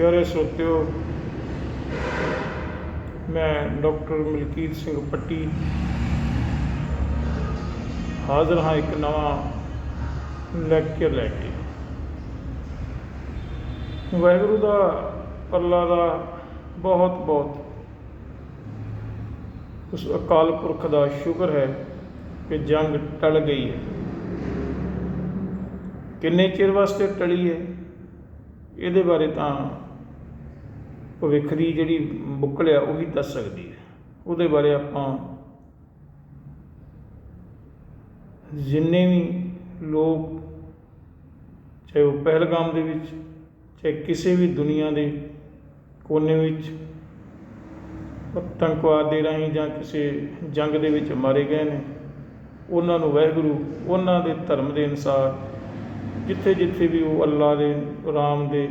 ਪਿਆਰੇ ਸਰੋਤਿਓ ਮੈਂ ਡਾਕਟਰ ਮਲਕੀਤ ਸਿੰਘ ਪੱਟੀ ਹਾਜ਼ਰ ਹਾਂ ਇੱਕ ਨਵਾਂ ਲੈਕਚਰ ਲੈ ਕੇ। ਵਾਹਿਗੁਰੂ ਦਾ ਅੱਲਾ ਦਾ ਬਹੁਤ ਬਹੁਤ ਉਸ ਅਕਾਲ ਪੁਰਖ ਦਾ ਸ਼ੁਕਰ ਹੈ ਕਿ ਜੰਗ ਟਲ ਗਈ ਹੈ। ਕਿੰਨੇ ਚਿਰ ਵਾਸਤੇ ਟਲੀ ਹੈ? ਇਹਦੇ ਬਾਰੇ ਤਾਂ ਭਵਿੱਖ ਦੀ ਜਿਹੜੀ ਬੁੱਕਲ ਆ, ਉਹੀ ਦੱਸ ਸਕਦੀ ਹੈ। ਉਹਦੇ ਬਾਰੇ ਆਪਾਂ ਜਿੰਨੇ ਵੀ ਲੋਕ, ਚਾਹੇ ਉਹ ਪਹਿਲਗਾਮ ਦੇ ਵਿੱਚ, ਚਾਹੇ ਕਿਸੇ ਵੀ ਦੁਨੀਆ ਦੇ ਕੋਨੇ ਵਿੱਚ ਆਤੰਕਵਾਦ ਦੇ ਰਾਹੀਂ ਜਾਂ ਕਿਸੇ ਜੰਗ ਦੇ ਵਿੱਚ ਮਾਰੇ ਗਏ ਨੇ, ਉਹਨਾਂ ਨੂੰ ਵਾਹਿਗੁਰੂ ਉਹਨਾਂ ਦੇ ਧਰਮ ਦੇ ਅਨੁਸਾਰ ਜਿੱਥੇ ਜਿੱਥੇ ਵੀ ਉਹ ਅੱਲਾ ਦੇ, ਰਾਮ ਦੇ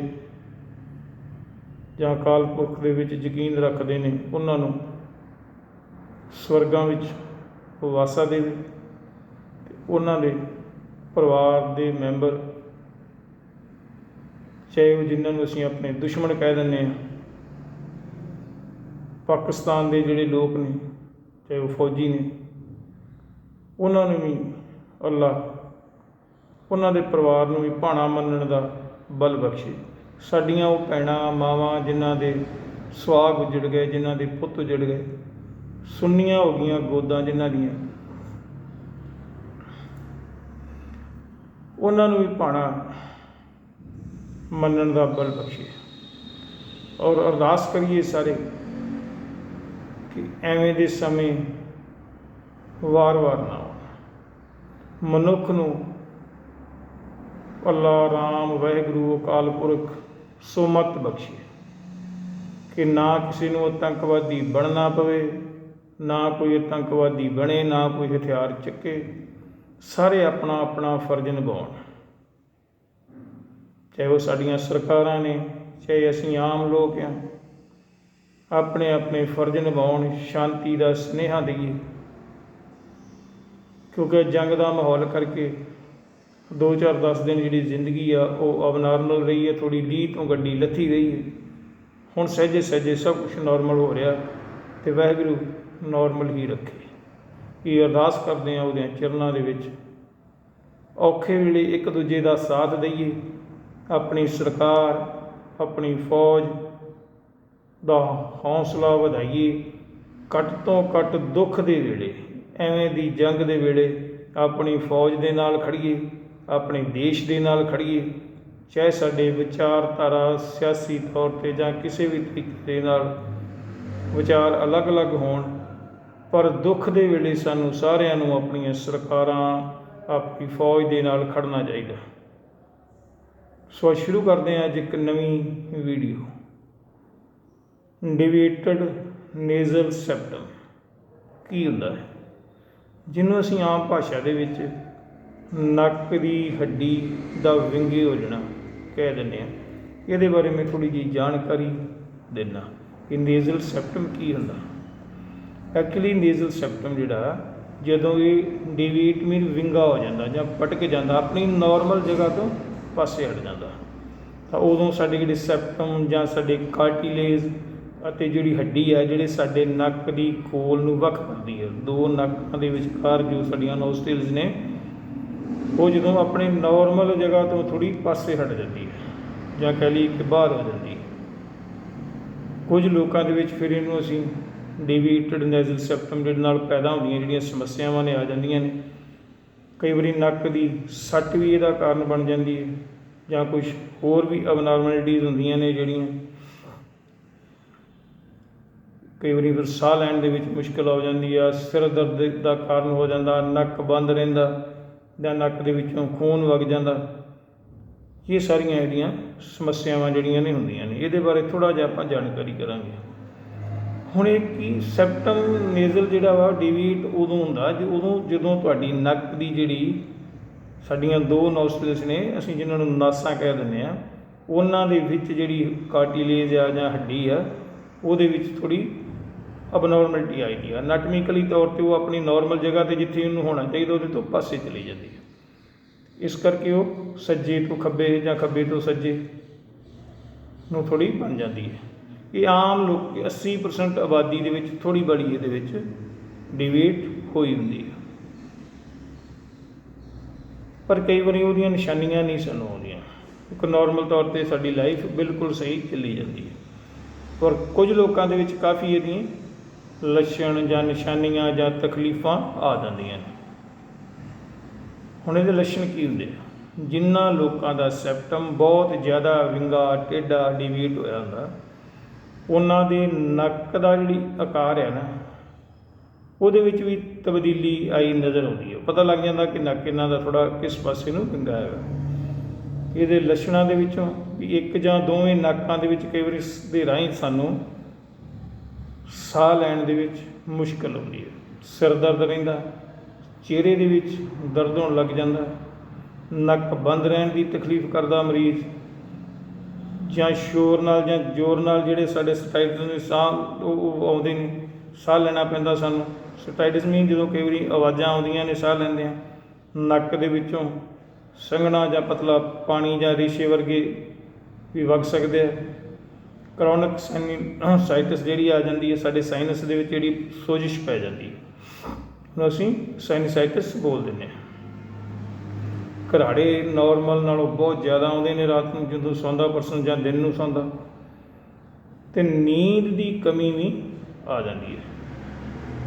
ਜਾਂ ਅਕਾਲ ਪੁਰਖ ਦੇ ਵਿੱਚ ਯਕੀਨ ਰੱਖਦੇ ਨੇ, ਉਹਨਾਂ ਨੂੰ ਸਵਰਗਾਂ ਵਿੱਚ ਵਾਸਾ ਦੇਵੇ ਤੇ ਉਹਨਾਂ ਦੇ ਪਰਿਵਾਰ ਦੇ ਮੈਂਬਰ ਚਾਹੇ ਉਹ ਜਿਨ੍ਹਾਂ ਨੂੰ ਅਸੀਂ ਆਪਣੇ ਦੁਸ਼ਮਣ ਕਹਿ ਦਿੰਦੇ ਹਾਂ, ਪਾਕਿਸਤਾਨ ਦੇ ਜਿਹੜੇ ਲੋਕ ਨੇ, ਚਾਹੇ ਉਹ ਫੌਜੀ ਨੇ, ਉਹਨਾਂ ਨੂੰ ਵੀ ਅੱਲਾ, ਉਹਨਾਂ ਦੇ ਪਰਿਵਾਰ ਨੂੰ ਵੀ ਭਾਣਾ ਮੰਨਣ ਦਾ ਬਲ ਬਖਸ਼ੇ। ਸਾਡੀਆਂ ਉਹ ਭੈਣਾਂ, ਮਾਵਾਂ ਜਿਨ੍ਹਾਂ ਦੇ ਸੁਆਗ ਉਜੜ ਗਏ, ਜਿਨ੍ਹਾਂ ਦੇ ਪੁੱਤ ਉਜੜ ਗਏ, ਸੁੰਨੀਆਂ ਹੋ ਗਈਆਂ ਗੋਦਾਂ ਜਿਨ੍ਹਾਂ ਦੀਆਂ। ਉਹਨਾਂ ਨੂੰ ਵੀ ਭਾਣਾ ਮੰਨਣ ਦਾ ਬਲ ਬਖਸ਼ੇ। ਔਰ ਅਰਦਾਸ ਕਰੀਏ ਸਾਰੇ ਕਿ ਐਵੇਂ ਦੇ ਸਮੇਂ ਵਾਰ-ਵਾਰ ਨਾ ਆਉਣ। ਮਨੁੱਖ ਨੂੰ ਅੱਲਾ, ਰਾਮ, ਵਾਹਿਗੁਰੂ, ਅਕਾਲ ਪੁਰਖ ਸੁਮਤ ਬਖਸ਼ੇ। ਕਿ ਨਾ ਕਿਸੇ ਨੂੰ ਆਤੰਕਵਾਦੀ ਬਣਨਾ ਪਵੇ, ਨਾ ਕੋਈ ਆਤੰਕਵਾਦੀ ਬਣੇ, ਨਾ ਕੋਈ ਹਥਿਆਰ ਚੱਕੇ। ਸਾਰੇ ਆਪਣਾ ਆਪਣਾ ਫਰਜ਼ ਨਿਭਾਉਣ। ਚਾਹੇ ਉਹ ਸਾਡੀਆਂ ਸਰਕਾਰਾਂ ਨੇ, ਚਾਹੇ ਅਸੀਂ ਆਮ ਲੋਕ ਹਾਂ, ਆਪਣੇ ਆਪਣੇ ਫਰਜ਼ ਨਿਭਾਉਣ, ਸ਼ਾਂਤੀ ਦਾ ਸਨੇਹਾ ਦੇਈਏ। ਕਿਉਂਕਿ ਜੰਗ ਦਾ ਮਾਹੌਲ ਕਰਕੇ 2-4-10 ਦਿਨ ਜਿਹੜੀ ਜ਼ਿੰਦਗੀ ਆ, ਉਹ ਅਬਨਾਰਮਲ ਰਹੀ ਹੈ ਥੋੜੀ ਲੀਹ ਤੋਂ ਗੱਡੀ ਲੱਥੀ ਰਹੀ ਹੈ। ਹੁਣ ਸਹਿਜੇ ਸਹਿਜੇ ਸਭ ਕੁਝ ਨਾਰਮਲ ਹੋ ਰਿਹਾ ਤੇ ਵਾਹਿਗੁਰੂ ਨਾਰਮਲ ਹੀ ਰੱਖੇ। ਇਹ ਅਰਦਾਸ ਕਰਦੇ ਆ ਉਹਦੇ ਚਰਨਾਂ ਦੇ ਵਿੱਚ। ਔਖੇ ਵੇਲੇ ਇੱਕ ਦੂਜੇ ਦਾ ਸਾਥ ਦਈਏ। ਆਪਣੀ ਸਰਕਾਰ, ਆਪਣੀ ਫੌਜ ਦਾ ਹੌਸਲਾ ਵਧਾਈਏ। ਘੱਟ ਤੋਂ ਘੱਟ ਦੁੱਖ ਦੇ ਵੇਲੇ, ਐਵੇਂ ਦੀ ਜੰਗ ਦੇ ਵੇਲੇ ਆਪਣੀ ਫੌਜ ਦੇ ਨਾਲ ਖੜੀਏ ਆਪਣੇ ਦੇਸ਼ ਦੇ ਨਾਲ ਖੜੀਏ ਚਾਹੇ ਸਾਡੇ ਵਿਚਾਰਧਾਰਾ ਸਿਆਸੀ ਤੌਰ ਤੇ ਜਾਂ ਕਿਸੇ ਵੀ ਤਰੀਕੇ ਦੇ ਨਾਲ ਵਿਚਾਰ ਅਲੱਗ-ਅਲੱਗ ਹੋਣ, ਪਰ ਦੁੱਖ ਦੇ ਵੇਲੇ ਸਾਨੂੰ ਸਾਰਿਆਂ ਨੂੰ ਆਪਣੀਆਂ ਸਰਕਾਰਾਂ, ਆਪਣੀ ਫੌਜ ਦੇ ਨਾਲ ਖੜਨਾ ਚਾਹੀਦਾ। ਸੋ ਸ਼ੁਰੂ ਕਰਦੇ ਹਾਂ ਅੱਜ ਇੱਕ ਨਵੀਂ ਵੀਡੀਓ। ਡਿਵੇਟਡ ਨੇਜ਼ਲ ਸੈਪਟਮ ਕੀ ਹੁੰਦਾ ਹੈ? ਜਿਹਨੂੰ ਅਸੀਂ ਆਮ ਭਾਸ਼ਾ ਦੇ ਵਿੱਚ ਨੱਕ ਦੀ ਹੱਡੀ ਦਾ ਵਿੰਗੇ ਹੋ ਜਾਣਾ ਕਹਿ ਦਿੰਦੇ ਆ। ਇਹਦੇ ਬਾਰੇ ਮੈਂ ਥੋੜੀ ਜਿਹੀ ਜਾਣਕਾਰੀ ਦਿੰਦਾ। ਕਿ ਨੇਜ਼ਲ ਸੈਪਟਮ ਕੀ ਹੁੰਦਾ? ਐਕਚੁਅਲੀ ਨੇਜ਼ਲ ਸੈਪਟਮ ਜਿਹੜਾ, ਜਦੋਂ ਇਹ ਡਿਵੀਟ ਮੀਨ ਵਿੰਗਾ ਹੋ ਜਾਂਦਾ ਜਾਂ ਪਟਕ ਜਾਂਦਾ, ਆਪਣੀ ਨਾਰਮਲ ਜਗ੍ਹਾ ਤੋਂ ਪਾਸੇ ਹਟ ਜਾਂਦਾ। ਤਾਂ ਉਦੋਂ ਸਾਡੇ ਜਿਹੜੇ ਸੈਪਟਮ ਜਾਂ ਸਾਡੇ ਕਾਰਟੀਲੇਜ਼ ਅਤੇ ਜਿਹੜੀ ਹੱਡੀ ਹੈ ਜਿਹੜੇ ਸਾਡੇ ਨੱਕ ਦੀ ਖੋਲ ਨੂੰ ਵੱਖ ਕਰਦੀ ਹੈ ਦੋ ਨੱਕਾਂ ਦੇ ਵਿਚਕਾਰ ਜੋ ਸਾਡੀਆਂ ਨੋਸਟਿਲਸ ਨੇ ਉਹ ਜਦੋਂ ਆਪਣੇ ਨਾਰਮਲ ਜਗ੍ਹਾ ਤੋਂ ਥੋੜੀ ਪਾਸੇ ਹਟ ਜਾਂਦੀ ਹੈ ਜਾਂ ਕਹਿ ਲਈ ਕਿ ਬਾਹਰ ਹੋ ਜਾਂਦੀ ਹੈ। ਕੁਝ ਲੋਕਾਂ ਦੇ ਵਿੱਚ ਫਿਰ ਇਹਨੂੰ ਅਸੀਂ ਡਿਵੀਟਡ ਨੈਜ਼ਲ ਸੈਪਟਮ ਦੇ ਨਾਲ ਪੈਦਾ ਹੁੰਦੀਆਂ ਜਿਹੜੀਆਂ ਸਮੱਸਿਆਵਾਂ ਨੇ ਆ ਜਾਂਦੀਆਂ ਨੇ। ਕਈ ਵਾਰੀ ਨੱਕ ਦੀ ਸੱਟ ਵੀ ਇਹਦਾ ਕਾਰਨ ਬਣ ਜਾਂਦੀ ਹੈ ਜਾਂ ਕੁਝ ਹੋਰ ਵੀ ਅਬਨੋਰਮੈਲਿਟੀਜ਼ ਹੁੰਦੀਆਂ ਨੇ ਜਿਹੜੀਆਂ। ਕਈ ਵਾਰੀ ਫਿਰ ਸਾਹ ਲੈਣ ਦੇ ਵਿੱਚ ਮੁਸ਼ਕਲ ਹੋ ਜਾਂਦੀ ਆ, ਸਿਰ ਦਰਦ ਦਾ ਕਾਰਨ ਹੋ ਜਾਂਦਾ, ਨੱਕ ਬੰਦ ਰਹਿੰਦਾ ਜਾਂ ਨੱਕ ਦੇ ਵਿੱਚੋਂ ਖੂਨ ਵਗ ਜਾਂਦਾ। ਇਹ ਸਾਰੀਆਂ ਜਿਹੜੀਆਂ ਸਮੱਸਿਆਵਾਂ ਜਿਹੜੀਆਂ ਨੇ ਹੁੰਦੀਆਂ ਨੇ। ਇਹਦੇ ਬਾਰੇ ਥੋੜਾ ਜਿਹਾ ਆਪਾਂ ਜਾਣਕਾਰੀ ਕਰਾਂਗੇ। ਹੁਣ ਇਹ ਕੀ ਸੈਪਟਮ ਨੇਜ਼ਲ ਜਿਹੜਾ ਵਾ ਡਿਵੀਟ ਉਦੋਂ ਹੁੰਦਾ ਜੇ ਉਦੋਂ ਜਦੋਂ ਤੁਹਾਡੀ ਨੱਕ ਦੀ ਜਿਹੜੀ ਸਾਡੀਆਂ ਦੋ ਨੋਸਟ੍ਰਿਲਸ ਨੇ, ਅਸੀਂ ਜਿਨ੍ਹਾਂ ਨੂੰ ਨਾਸਾਂ ਕਹਿ ਦਿੰਦੇ ਆ ਉਹਨਾਂ ਦੇ ਵਿੱਚ ਜਿਹੜੀ ਕਾਰਟੀਲੇਜ ਆ ਜਾਂ ਹੱਡੀ ਆ, ਉਹਦੇ ਵਿੱਚ ਥੋੜੀ ਅਬਨੋਰਮੈਲਿਟੀ ਆਈ ਆ ਐਨਾਟਮਿਕਲੀ ਤੌਰ ਤੇ ਉਹ ਆਪਣੀ ਨਾਰਮਲ ਜਗ੍ਹਾ ਤੇ ਜਿੱਥੇ ਉਹਨੂੰ ਹੋਣਾ ਚਾਹੀਦਾ, ਉਹਦੇ ਤੋਂ ਪਾਸੇ ਚਲੀ ਜਾਂਦੀ ਹੈ। ਇਸ ਕਰਕੇ ਉਹ ਸੱਜੇ ਤੋਂ ਖੱਬੇ ਜਾਂ ਖੱਬੇ ਤੋਂ ਸੱਜੇ ਨੂੰ ਥੋੜੀ ਬਣ ਜਾਂਦੀ ਹੈ। ਇਹ ਆਮ ਲੋਕ 80% ਆਬਾਦੀ ਦੇ ਵਿੱਚ ਥੋੜੀ ਬੜੀ ਇਹਦੇ ਵਿੱਚ ਡਿਵੇਟ ਹੋਈ ਹੁੰਦੀ ਹੈ। ਪਰ ਕਈ ਵਾਰੀ ਉਹਦੀਆਂ ਨਿਸ਼ਾਨੀਆਂ ਨਹੀਂ ਸਾਨੂੰ ਆਉਂਦੀਆਂ। ਇੱਕ ਨਾਰਮਲ ਤੌਰ ਤੇ ਸਾਡੀ ਲਾਈਫ ਬਿਲਕੁਲ ਸਹੀ ਚੱਲੀ ਜਾਂਦੀ ਹੈ। ਪਰ ਕੁਝ ਲੋਕਾਂ ਦੇ ਵਿੱਚ ਕਾਫੀ ਇਹਦੀਆਂ ਲੱਛਣ ਜਾਂ ਨਿਸ਼ਾਨੀਆਂ ਜਾਂ ਤਕਲੀਫਾਂ ਆ ਜਾਂਦੀਆਂ ਨੇ। ਹੁਣ ਇਹਦੇ ਲੱਛਣ ਕੀ ਹੁੰਦੇ ਆ? ਜਿਨ੍ਹਾਂ ਲੋਕਾਂ ਦਾ ਸੈਪਟਮ ਬਹੁਤ ਜ਼ਿਆਦਾ ਵਿੰਗਾ, ਟੇਢਾ ਡਿਵੀਟ ਹੋਇਆ ਹੁੰਦਾ, ਉਹਨਾਂ ਦੇ ਨੱਕ ਦਾ ਜਿਹੜੀ ਆਕਾਰ ਹੈ ਨਾ, ਉਹਦੇ ਵਿੱਚ ਵੀ ਤਬਦੀਲੀ ਆਈ ਨਜ਼ਰ ਆਉਂਦੀ ਹੈ ਪਤਾ ਲੱਗ ਜਾਂਦਾ ਕਿ ਨੱਕ ਇਹਨਾਂ ਦਾ ਥੋੜਾ ਕਿਸ ਪਾਸੇ ਨੂੰ ਵਿੰਗਾ ਹੈਗਾ। ਇਹਦੇ ਲੱਛਣਾਂ ਦੇ ਵਿੱਚੋਂ ਵੀ ਇੱਕ ਜਾਂ ਦੋਵੇਂ ਨਾਕਾਂ ਦੇ ਵਿੱਚ ਕਈ ਵਾਰੀ ਦੇ ਰਾਹੀਂ ਸਾਨੂੰ ਸਾਹ ਲੈਣ ਦੇ ਵਿੱਚ ਮੁਸ਼ਕਲ ਆਉਂਦੀ ਹੈ। ਸਿਰ ਦਰਦ ਰਹਿੰਦਾ, ਚਿਹਰੇ ਦੇ ਵਿੱਚ ਦਰਦ ਹੋਣ ਲੱਗ ਜਾਂਦਾ, ਨੱਕ ਬੰਦ ਰਹਿਣ ਦੀ ਤਕਲੀਫ ਕਰਦਾ ਮਰੀਜ਼, ਜਾਂ ਸ਼ੋਰ ਨਾਲ ਜਾਂ ਜ਼ੋਰ ਨਾਲ ਜਿਹੜੇ ਸਾਡੇ ਸਟਾਈਟਸ ਨੇ, ਸਾਹ ਉਹ ਉਹ ਆਉਂਦੇ ਨੇ, ਸਾਹ ਲੈਣਾ ਪੈਂਦਾ ਸਾਨੂੰ। ਸਟਾਈਟਸ ਮੀਨ ਜਦੋਂ ਕਈ ਵਾਰੀ ਆਵਾਜ਼ਾਂ ਆਉਂਦੀਆਂ ਨੇ, ਸਾਹ ਲੈਂਦੇ ਆ ਨੱਕ ਦੇ ਵਿੱਚੋਂ ਸੰਘਣਾ ਜਾਂ ਪਤਲਾ ਪਾਣੀ ਜਾਂ ਰੇਸ਼ੇ ਵਰਗੇ ਵੀ ਵਗ ਸਕਦੇ ਆ। ਕਰੋਨਿਕ ਸਾਈਨਸਾਈਟਿਸ ਜਿਹੜੀ ਆ ਜਾਂਦੀ ਹੈ, ਸਾਡੇ ਸਾਈਨਸ ਦੇ ਵਿੱਚ ਜਿਹੜੀ ਸੋਜਿਸ਼ ਪੈ ਜਾਂਦੀ ਹੈ। ਉਹਨੂੰ ਅਸੀਂ ਸਾਈਨਸਾਈਟਿਸ ਬੋਲ ਦਿੰਦੇ ਹਾਂ। ਘਰਾੜੇ ਨਾਰਮਲ ਨਾਲੋਂ ਬਹੁਤ ਜ਼ਿਆਦਾ ਆਉਂਦੇ ਨੇ ਰਾਤ ਨੂੰ, ਜਦੋਂ ਸੌਂਦਾ ਪਰਸਨ ਜਾਂ ਦਿਨ ਨੂੰ ਸੌਂਦਾ, ਤੇ ਨੀਂਦ ਦੀ ਕਮੀ ਵੀ ਆ ਜਾਂਦੀ ਹੈ।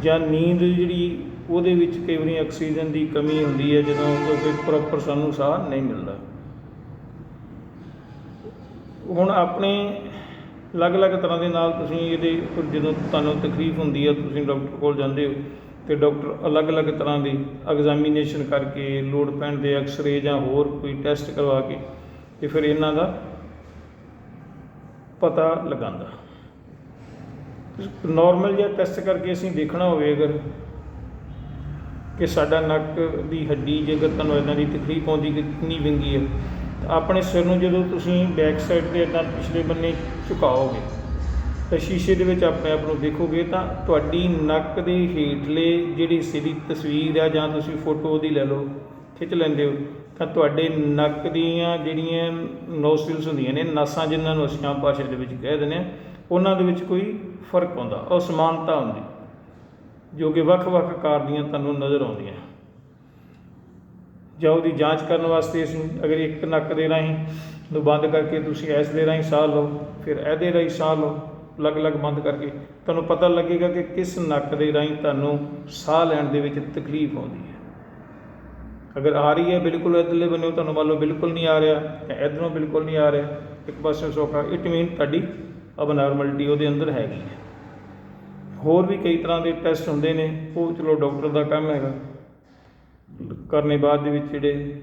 ਜਾਂ ਨੀਂਦ ਜਿਹੜੀ ਉਹਦੇ ਵਿੱਚ ਕਈ ਵਾਰੀ ਆਕਸੀਜਨ ਦੀ ਕਮੀ ਹੁੰਦੀ ਹੈ, ਜਦੋਂ ਕਿਉਂਕਿ ਪ੍ਰੋਪਰ ਸਾਨੂੰ ਸਾਹ ਨਹੀਂ ਮਿਲਦਾ। ਹੁਣ ਆਪਣੇ ਅਲੱਗ-ਅਲੱਗ ਤਰ੍ਹਾਂ ਦੇ ਨਾਲ ਤੁਸੀਂ ਇਹਦੇ ਉੱਪਰ ਜਦੋਂ ਤੁਹਾਨੂੰ ਤਕਲੀਫ ਹੁੰਦੀ ਹੈ ਤੁਸੀਂ ਡਾਕਟਰ ਕੋਲ ਜਾਂਦੇ ਹੋ ਤੇ ਡਾਕਟਰ ਅਲੱਗ-ਅਲੱਗ ਤਰ੍ਹਾਂ ਦੀ ਐਗਜ਼ਾਮੀਨੇਸ਼ਨ ਕਰਕੇ, ਲੋੜ ਪੈਣ ਦੇ ਐਕਸ-ਰੇ ਜਾਂ ਹੋਰ ਕੋਈ ਟੈਸਟ ਕਰਵਾ ਕੇ ਤੇ ਫਿਰ ਇਹਨਾਂ ਦਾ ਪਤਾ ਲਗਾਉਂਦਾ। ਨਾਰਮਲ ਜਿਹਾ ਟੈਸਟ ਕਰਕੇ ਅਸੀਂ ਦੇਖਣਾ ਹੋਵੇ ਅਗਰ ਕਿ ਸਾਡਾ ਨੱਕ ਦੀ ਹੱਡੀ, ਜੇਕਰ ਤੁਹਾਨੂੰ ਇਦਾਂ ਦੀ ਤਕਲੀਫ ਆਉਂਦੀ ਕਿ ਕਿੰਨੀ ਵਿੰਗੀ ਹੈ ਆਪਣੇ ਸਿਰ ਨੂੰ ਜਦੋਂ ਤੁਸੀਂ ਬੈਕ ਸਾਈਡ ਤੇ ਇਦਾਂ ਪਿਛਲੇ ਬੰਨੇ ਝੁਕਾਓਗੇ, ਤਾਂ ਸ਼ੀਸ਼ੇ ਦੇ ਵਿੱਚ ਆਪਣੇ ਆਪ ਨੂੰ ਦੇਖੋਗੇ ਤਾਂ ਤੁਹਾਡੀ ਨੱਕ ਦੇ ਹੇਠਲੇ ਜਿਹੜੀ ਸਿੱਧੀ ਤਸਵੀਰ ਆ ਜਾਂ ਤੁਸੀਂ ਫੋਟੋ ਉਹਦੀ ਲੈ ਲਓ, ਖਿੱਚ ਲੈਂਦੇ ਹੋ, ਤਾਂ ਤੁਹਾਡੇ ਨੱਕ ਦੀਆਂ ਜਿਹੜੀਆਂ ਨੋਸਟ੍ਰਿਲਸ ਹੁੰਦੀਆਂ ਨੇ, ਨਾਸਾਂ ਜਿਨ੍ਹਾਂ ਨੂੰ ਅਸੀਂ ਆਮ ਭਾਸ਼ਾ ਦੇ ਵਿੱਚ ਕਹਿ ਦਿੰਦੇ ਹਾਂ, ਉਹਨਾਂ ਦੇ ਵਿੱਚ ਕੋਈ ਫ਼ਰਕ ਆਉਂਦਾ, ਅਸਮਾਨਤਾ ਹੁੰਦੀ, ਜੋ ਕਿ ਵੱਖ-ਵੱਖ ਆਕਾਰ ਦੀਆਂ ਤੁਹਾਨੂੰ ਨਜ਼ਰ ਆਉਂਦੀਆਂ। ਜਾਂ ਉਹਦੀ ਜਾਂਚ ਕਰਨ ਵਾਸਤੇ ਅਸੀਂ ਅਗਰ ਇੱਕ ਨੱਕ ਦੇ ਰਾਹੀਂ ਨੂੰ ਬੰਦ ਕਰਕੇ ਤੁਸੀਂ ਇਸ ਦੇ ਰਾਹੀਂ ਸਾਹ ਲਓ, ਫਿਰ ਇਹਦੇ ਰਾਹੀਂ ਸਾਹ ਲਓ, ਅਲੱਗ-ਅਲੱਗ ਬੰਦ ਕਰਕੇ। ਤੁਹਾਨੂੰ ਪਤਾ ਲੱਗੇਗਾ ਕਿ ਕਿਸ ਨੱਕ ਦੇ ਰਾਹੀਂ ਤੁਹਾਨੂੰ ਸਾਹ ਲੈਣ ਦੇ ਵਿੱਚ ਤਕਲੀਫ ਆਉਂਦੀ ਹੈ। ਅਗਰ ਆ ਰਹੀ ਹੈ, ਬਿਲਕੁਲ ਇਧਰਲੇ ਬੰਨੇ ਤੁਹਾਨੂੰ ਮੰਨ ਲਓ ਬਿਲਕੁਲ ਨਹੀਂ ਆ ਰਿਹਾ ਜਾਂ ਇਧਰੋਂ ਬਿਲਕੁਲ ਨਹੀਂ ਆ ਰਿਹਾ, ਇੱਕ ਪਾਸੇ ਸੌਖਾ ਇਟ ਮੀਨ ਤੁਹਾਡੀ ਅਬਨੋਰਮੈਲਿਟੀ ਉਹਦੇ ਅੰਦਰ ਹੈਗੀ ਹੈ। ਹੋਰ ਵੀ ਕਈ ਤਰ੍ਹਾਂ ਦੇ ਟੈਸਟ ਹੁੰਦੇ ਨੇ, ਉਹ ਚਲੋ ਡਾਕਟਰ ਦਾ ਕੰਮ ਹੈਗਾ। ਕਰਨੇ ਬਾਅਦ ਦੇ ਵਿੱਚ ਜਿਹੜੇ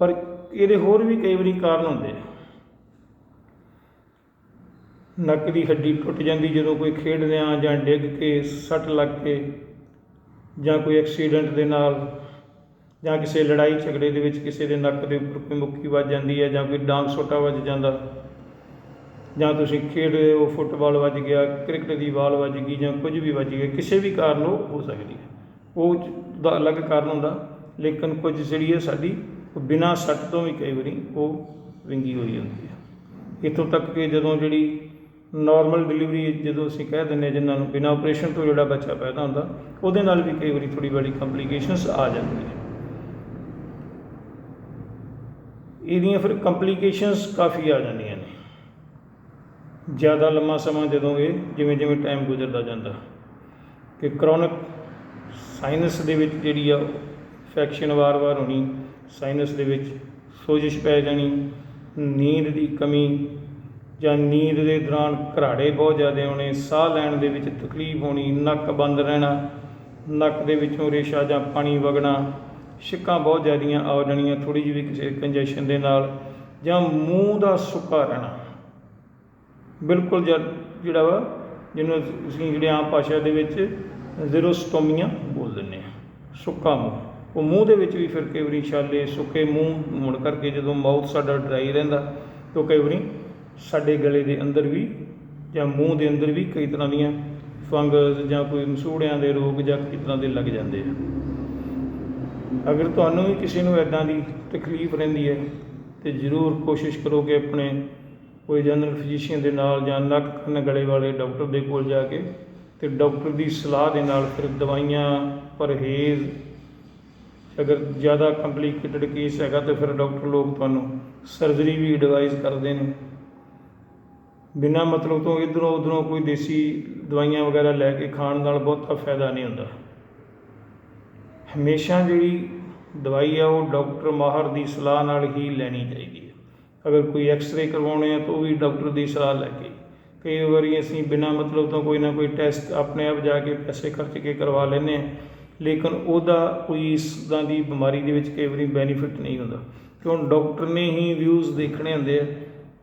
ਪਰ ਇਹਦੇ ਹੋਰ ਵੀ ਕਈ ਵਾਰੀ ਕਾਰਨ ਹੁੰਦੇ ਆ। ਨੱਕ ਦੀ ਹੱਡੀ ਟੁੱਟ ਜਾਂਦੀ ਜਦੋਂ ਕੋਈ ਖੇਡਦੇ ਆ ਜਾਂ ਡਿੱਗ ਕੇ, ਸੱਟ ਲੱਗ ਕੇ ਜਾਂ ਕੋਈ ਐਕਸੀਡੈਂਟ ਦੇ ਨਾਲ ਜਾਂ ਕਿਸੇ ਲੜਾਈ ਝਗੜੇ ਦੇ ਵਿੱਚ ਕਿਸੇ ਦੇ ਨੱਕ ਦੇ ਉੱਪਰ ਕੋਈ ਮੁੱਕੀ ਵੱਜ ਜਾਂਦੀ ਹੈ ਜਾਂ ਕੋਈ ਡਾਂਗ ਸੋਟਾ ਵੱਜ ਜਾਂਦਾ ਜਾਂ ਤੁਸੀਂ ਖੇਡ ਰਹੇ ਹੋ, ਫੁੱਟਬਾਲ ਵੱਜ ਗਿਆ, ਕ੍ਰਿਕਟ ਦੀ ਬਾਲ ਵੱਜ ਗਈ ਜਾਂ ਕੁਝ ਵੀ ਵੱਜ ਗਿਆ, ਕਿਸੇ ਵੀ ਕਾਰਨ ਉਹ ਹੋ ਸਕਦੀ ਹੈ। ਉਹ ਦਾ ਅਲੱਗ ਕਾਰਨ ਹੁੰਦਾ, ਲੇਕਿਨ ਕੁਝ ਜਿਹੜੀ ਹੈ ਸਾਡੀ ਬਿਨਾਂ ਸੱਟ ਤੋਂ ਵੀ ਕਈ ਵਾਰੀ ਉਹ ਵਿੰਗੀ ਹੋਈ ਹੁੰਦੀ ਹੈ। ਇੱਥੋਂ ਤੱਕ ਕਿ ਜਦੋਂ ਜਿਹੜੀ ਨਾਰਮਲ ਡਿਲੀਵਰੀ ਜਦੋਂ ਅਸੀਂ ਕਹਿ ਦਿੰਦੇ ਹਾਂ ਜਿਨ੍ਹਾਂ ਨੂੰ ਬਿਨਾਂ ਆਪਰੇਸ਼ਨ ਤੋਂ ਜਿਹੜਾ ਬੱਚਾ ਪੈਦਾ ਹੁੰਦਾ, ਉਹਦੇ ਨਾਲ ਵੀ ਕਈ ਵਾਰੀ ਥੋੜੀ ਬੜੀ ਕੰਪਲਿਕੇਸ਼ਨਸ ਆ ਜਾਂਦੀਆਂ ਨੇ। ਇਹਦੀਆਂ ਫਿਰ ਕੰਪਲਿਕੇਸ਼ਨਸ ਕਾਫੀ ਆ ਜਾਂਦੀਆਂ ਨੇ। ਜ਼ਿਆਦਾ ਲੰਮਾ ਸਮਾਂ ਜਦੋਂ ਇਹ ਜਿਵੇਂ ਜਿਵੇਂ ਟਾਈਮ ਗੁਜ਼ਰਦਾ ਜਾਂਦਾ, ਕਿ ਕ੍ਰੋਨਿਕ ਸਾਈਨਸ ਦੇ ਵਿੱਚ ਜਿਹੜੀ ਆ ਇਨਫੈਕਸ਼ਨ ਵਾਰ-ਵਾਰ ਹੋਣੀ ਸਾਈਨਸ ਦੇ ਵਿੱਚ ਸੋਜਿਸ਼ ਪੈ ਜਾਣੀ, ਨੀਂਦ ਦੀ ਕਮੀ ਜਾਂ ਨੀਂਦ ਦੇ ਦੌਰਾਨ ਘਰਾੜੇ ਬਹੁਤ ਜ਼ਿਆਦਾ ਹੋਣੇ, ਸਾਹ ਲੈਣ ਦੇ ਵਿੱਚ ਤਕਲੀਫ ਹੋਣੀ, ਨੱਕ ਬੰਦ ਰਹਿਣਾ, ਨੱਕ ਦੇ ਵਿੱਚੋਂ ਰੇਸ਼ਾ ਜਾਂ ਪਾਣੀ ਵਗਣਾ, ਛਿੱਕਾਂ ਬਹੁਤ ਜ਼ਿਆਦੀਆਂ ਆ ਜਾਣੀਆਂ ਥੋੜੀ ਜਿਹੀ ਵੀ ਕਿਸੇ ਕੰਜੈਸ਼ਨ ਦੇ ਨਾਲ ਜਾਂ ਮੂੰਹ ਦਾ ਸੁੱਕਾ ਰਹਿਣਾ। ਬਿਲਕੁਲ ਜਦ ਜਿਹੜਾ ਵਾ, ਜਿਹਨੂੰ ਅਸੀਂ ਜਿਹੜੇ ਆਮ ਭਾਸ਼ਾ ਦੇ ਵਿੱਚ ਜ਼ੀਰੋਸਟੋਮੀਆ ਬੋਲ ਦਿੰਦੇ ਆ ਸੁੱਕਾ ਮੂੰਹ। ਉਹ ਮੂੰਹ ਦੇ ਵਿੱਚ ਵੀ ਫਿਰ ਕਈ ਵਾਰੀ ਛਾਲੇ, ਸੁੱਕੇ ਮੂੰਹ ਹੋਣ ਕਰਕੇ ਜਦੋਂ ਮਾਊਥ ਸਾਡਾ ਡਰਾਈ ਰਹਿੰਦਾ, ਤਾਂ ਕਈ ਵਾਰੀ ਸਾਡੇ ਗਲੇ ਦੇ ਅੰਦਰ ਵੀ ਜਾਂ ਮੂੰਹ ਦੇ ਅੰਦਰ ਵੀ ਕਈ ਤਰ੍ਹਾਂ ਦੀਆਂ ਫੰਗਸ ਜਾਂ ਕੋਈ ਮਸੂੜਿਆਂ ਦੇ ਰੋਗ ਜਾਂ ਕਈ ਤਰ੍ਹਾਂ ਦੇ ਲੱਗ ਜਾਂਦੇ ਆ। ਅਗਰ ਤੁਹਾਨੂੰ ਵੀ ਕਿਸੇ ਨੂੰ ਐਦਾਂ ਦੀ ਤਕਲੀਫ ਰਹਿੰਦੀ ਹੈ, ਤੇ ਜ਼ਰੂਰ ਕੋਸ਼ਿਸ਼ ਕਰੋ ਕਿ ਆਪਣੇ ਕੋਈ ਜਨਰਲ ਫਿਜ਼ੀਸ਼ੀਅਨ ਦੇ ਨਾਲ ਜਾਂ ਨੱਕ ਕੰਨ ਗਲੇ ਵਾਲੇ ਡਾਕਟਰ ਦੇ ਕੋਲ ਜਾ ਕੇ ਤੇ ਡਾਕਟਰ ਦੀ ਸਲਾਹ ਦੇ ਨਾਲ ਫਿਰ ਦਵਾਈਆਂ ਪਰਹੇਜ਼, ਅਗਰ ਜ਼ਿਆਦਾ ਕੰਪਲਿਕੇਟਡ ਕੇਸ ਹੈਗਾ ਤਾਂ ਫਿਰ ਡਾਕਟਰ ਲੋਕ ਤੁਹਾਨੂੰ ਸਰਜਰੀ ਵੀ ਐਡਵਾਈਜ਼ ਕਰਦੇ ਨੇ। ਬਿਨਾਂ ਮਤਲਬ ਤੋਂ ਇਧਰੋਂ ਉਧਰੋਂ ਕੋਈ ਦੇਸੀ ਦਵਾਈਆਂ ਵਗੈਰਾ ਲੈ ਕੇ ਖਾਣ ਨਾਲ ਬਹੁਤਾ ਫਾਇਦਾ ਨਹੀਂ ਹੁੰਦਾ। ਹਮੇਸ਼ਾ ਜਿਹੜੀ ਦਵਾਈ ਆ ਉਹ ਡਾਕਟਰ ਮਾਹਰ ਦੀ ਸਲਾਹ ਨਾਲ ਹੀ ਲੈਣੀ ਚਾਹੀਦੀ ਹੈ। ਅਗਰ ਕੋਈ ਐਕਸ-ਰੇ ਕਰਵਾਉਣੇ ਆ ਤਾਂ ਉਹ ਵੀ ਡਾਕਟਰ ਦੀ ਸਲਾਹ ਲੈ ਕੇ। ਕਈ ਵਾਰੀ ਅਸੀਂ ਬਿਨਾਂ ਮਤਲਬ ਤੋਂ ਕੋਈ ਨਾ ਕੋਈ ਟੈਸਟ ਆਪਣੇ ਆਪ ਜਾ ਕੇ ਪੈਸੇ ਖਰਚ ਕੇ ਕਰਵਾ ਲੈਂਦੇ ਹਾਂ, ਲੇਕਿਨ ਉਹਦਾ ਕੋਈ ਇਸ ਤਰ੍ਹਾਂ ਦੀ ਬਿਮਾਰੀ ਦੇ ਵਿੱਚ ਕਈ ਵਾਰੀ ਬੈਨੀਫਿਟ ਨਹੀਂ ਹੁੰਦਾ। ਕਿਉਂ? ਡਾਕਟਰ ਨੇ ਹੀ ਵਿਊਜ਼ ਦੇਖਣੇ ਹੁੰਦੇ ਆ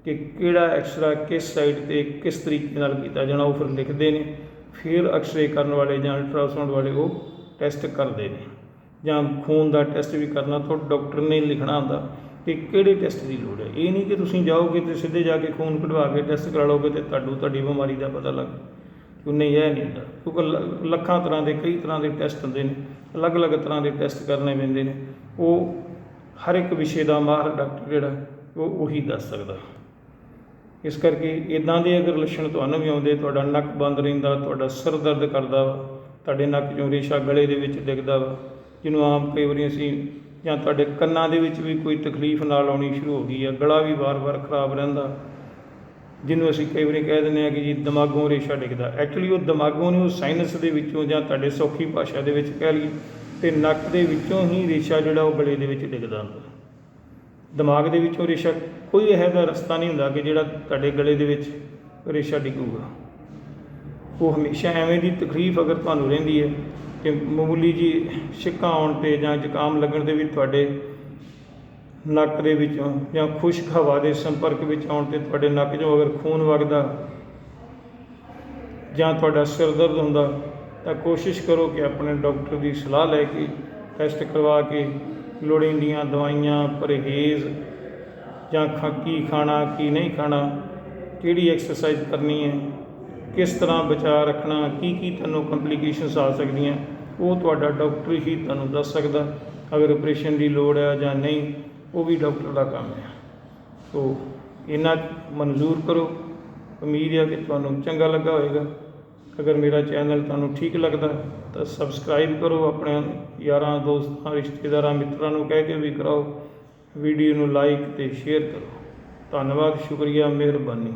ਕਿ ਕਿਹੜਾ ਐਕਸਰਾ ਕਿਸ ਸਾਈਡ ਤੇ ਕਿਸ ਤਰੀਕੇ ਨਾਲ ਕੀਤਾ ਜਾਣਾ, ਉਹ ਫਿਰ ਲਿਖਦੇ ਨੇ, ਫਿਰ ਐਕਸਰੇ ਕਰਨ ਵਾਲੇ ਜਾਂ ਅਲਟਰਾਸਾਊਂਡ ਵਾਲੇ ਉਹ ਟੈਸਟ ਕਰਦੇ ਨੇ। ਜਾਂ ਖੂਨ ਦਾ ਟੈਸਟ ਵੀ ਕਰਨਾ, ਤਾਂ ਡਾਕਟਰ ਨੇ ਲਿਖਣਾ ਹੁੰਦਾ। ਕਿ ਕਿਹੜੇ ਟੈਸਟ ਦੀ ਲੋੜ ਹੈ? ਇਹ ਨਹੀਂ ਕਿ ਤੁਸੀਂ ਜਾਓਗੇ ਤੇ ਸਿੱਧੇ ਜਾ ਕੇ ਖੂਨ ਕਢਵਾ ਕੇ ਟੈਸਟ ਕਰਾ ਲਓਗੇ ਤੇ ਤੁਹਾਨੂੰ ਤੁਹਾਡੀ ਬਿਮਾਰੀ ਦਾ ਪਤਾ ਲੱਗ ਕਿ ਨਹੀਂ, ਇਹ ਨਹੀਂ ਹੁੰਦਾ। ਕਿਉਂਕਿ ਲ- ਲੱਖਾਂ ਤਰ੍ਹਾਂ ਦੇ, ਕਈ ਤਰ੍ਹਾਂ ਦੇ ਟੈਸਟ ਹੁੰਦੇ ਨੇ, ਅਲੱਗ-ਅਲੱਗ ਤਰ੍ਹਾਂ ਦੇ ਟੈਸਟ ਕਰਨੇ ਪੈਂਦੇ ਨੇ। ਉਹ ਹਰ ਇੱਕ ਵਿਸ਼ੇ ਦਾ ਮਾਹਰ ਡਾਕਟਰ ਜਿਹੜਾ, ਉਹ ਉਹੀ ਦੱਸ ਸਕਦਾ। ਇਸ ਕਰਕੇ ਇਦਾਂ ਦੇ ਅਗਰ ਲੱਛਣ ਤੁਹਾਨੂੰ ਵੀ ਆਉਂਦੇ, ਤੁਹਾਡਾ ਨੱਕ ਬੰਦ ਰਹਿੰਦਾ, ਤੁਹਾਡਾ ਸਿਰ ਦਰਦ ਕਰਦਾ ਵਾ, ਤੁਹਾਡੇ ਨੱਕ 'ਚੋਂ ਰੇਸ਼ਾ ਗਲੇ ਦੇ ਵਿੱਚ ਡਿੱਗਦਾ ਵਾ, ਜਿਹਨੂੰ ਆਮ ਕਈ ਵਾਰੀ ਅਸੀਂ ਜਾਂ ਤੁਹਾਡੇ ਕੰਨਾਂ ਦੇ ਵਿੱਚ ਵੀ ਕੋਈ ਤਕਲੀਫ ਨਾਲ ਆਉਣੀ ਸ਼ੁਰੂ ਹੋ ਗਈ ਆ, ਗਲਾ ਵੀ ਵਾਰ-ਵਾਰ ਖਰਾਬ ਰਹਿੰਦਾ। ਜਿਹਨੂੰ ਅਸੀਂ ਕਈ ਵਾਰੀ ਕਹਿ ਦਿੰਦੇ ਆ ਕਿ ਜੀ ਦਿਮਾਗੋਂ ਰੇਸ਼ਾ ਡਿੱਗਦਾ। ਐਕਚੁਅਲੀ ਉਹ ਦਿਮਾਗੋਂ ਨਹੀਂ, ਉਹ ਸਾਇਨਸ ਦੇ ਵਿੱਚੋਂ ਜਾਂ ਤੁਹਾਡੇ ਸੌਖੀ ਭਾਸ਼ਾ ਦੇ ਵਿੱਚ ਕਹਿ ਲਈਏ ਤੇ ਨੱਕ ਦੇ ਵਿੱਚੋਂ ਹੀ ਰੇਸ਼ਾ ਜਿਹੜਾ ਉਹ ਗਲੇ ਦੇ ਵਿੱਚ ਡਿੱਗਦਾ ਹੁੰਦਾ। ਦਿਮਾਗ ਦੇ ਵਿੱਚੋਂ ਰੇਸ਼ਾ, ਕੋਈ ਇਹੋ ਜਿਹਾ ਰਸਤਾ ਨਹੀਂ ਹੁੰਦਾ ਕਿ ਜਿਹੜਾ ਤੁਹਾਡੇ ਗਲੇ ਦੇ ਵਿੱਚ ਰੇਸ਼ਾ ਡਿੱਗੂਗਾ। ਉਹ ਹਮੇਸ਼ਾ ਐਵੇਂ ਦੀ ਤਕਲੀਫ ਅਗਰ ਤੁਹਾਨੂੰ ਰਹਿੰਦੀ ਹੈ ਕਿ ਮਾਮੂਲੀ ਜੀ ਛਿੱਕਾਂ ਆਉਣ ਤੇ ਜਾਂ ਜ਼ੁਕਾਮ ਲੱਗਣ ਦੇ ਵੀ ਤੁਹਾਡੇ ਨੱਕ ਦੇ ਵਿੱਚੋਂ ਜਾਂ ਖੁਸ਼ਕ ਹਵਾ ਦੇ ਸੰਪਰਕ ਵਿੱਚ ਆਉਣ ਤੇ ਤੁਹਾਡੇ ਨੱਕ 'ਚੋਂ ਅਗਰ ਖੂਨ ਵਗਦਾ ਜਾਂ ਤੁਹਾਡਾ ਸਿਰ ਦਰਦ ਹੁੰਦਾ, ਤਾਂ ਕੋਸ਼ਿਸ਼ ਕਰੋ ਕਿ ਆਪਣੇ ਡਾਕਟਰ ਦੀ ਸਲਾਹ ਲੈ ਕੇ, ਟੈਸਟ ਕਰਵਾ ਕੇ ਲੋੜੀਂਦੀਆਂ ਦਵਾਈਆਂ, ਪਰਹੇਜ਼ ਜਾਂ ਖਾ, ਕੀ ਖਾਣਾ, ਕੀ ਨਹੀਂ ਖਾਣਾ, ਕਿਹੜੀ ਐਕਸਰਸਾਈਜ਼ ਕਰਨੀ ਹੈ, ਕਿਸ ਤਰ੍ਹਾਂ ਬਚਾਅ ਰੱਖਣਾ ਕੀ ਕੀ ਤੁਹਾਨੂੰ ਕੰਪਲਿਕੇਸ਼ਨਸ ਆ ਸਕਦੀਆਂ। ਉਹ ਤੁਹਾਡਾ ਡਾਕਟਰ ਹੀ ਤੁਹਾਨੂੰ ਦੱਸ ਸਕਦਾ, ਅਗਰ ਆਪਰੇਸ਼ਨ ਦੀ ਲੋੜ ਹੈ ਜਾਂ ਨਹੀਂ, ਉਹ ਵੀ ਡਾਕਟਰ ਦਾ ਕੰਮ ਹੈ। ਸੋ ਇਹਨਾਂ ਮਨਜ਼ੂਰ ਕਰੋ। ਉਮੀਦ ਹੈ ਕਿ ਤੁਹਾਨੂੰ ਚੰਗਾ ਲੱਗਾ ਹੋਵੇਗਾ। ਅਗਰ ਮੇਰਾ ਚੈਨਲ ਤੁਹਾਨੂੰ ਠੀਕ ਲੱਗਦਾ, ਤਾਂ ਸਬਸਕ੍ਰਾਈਬ ਕਰੋ ਆਪਣੇ ਯਾਰਾਂ, ਦੋਸਤਾਂ, ਰਿਸ਼ਤੇਦਾਰਾਂ, ਮਿੱਤਰਾਂ ਨੂੰ ਕਹਿ ਕੇ ਵੀ ਕਰਾਓ। ਵੀਡੀਓ ਨੂੰ ਲਾਈਕ ਤੇ ਸ਼ੇਅਰ ਕਰੋ। ਧੰਨਵਾਦ, ਸ਼ੁਕਰੀਆ, ਮਿਹਰਬਾਨੀ।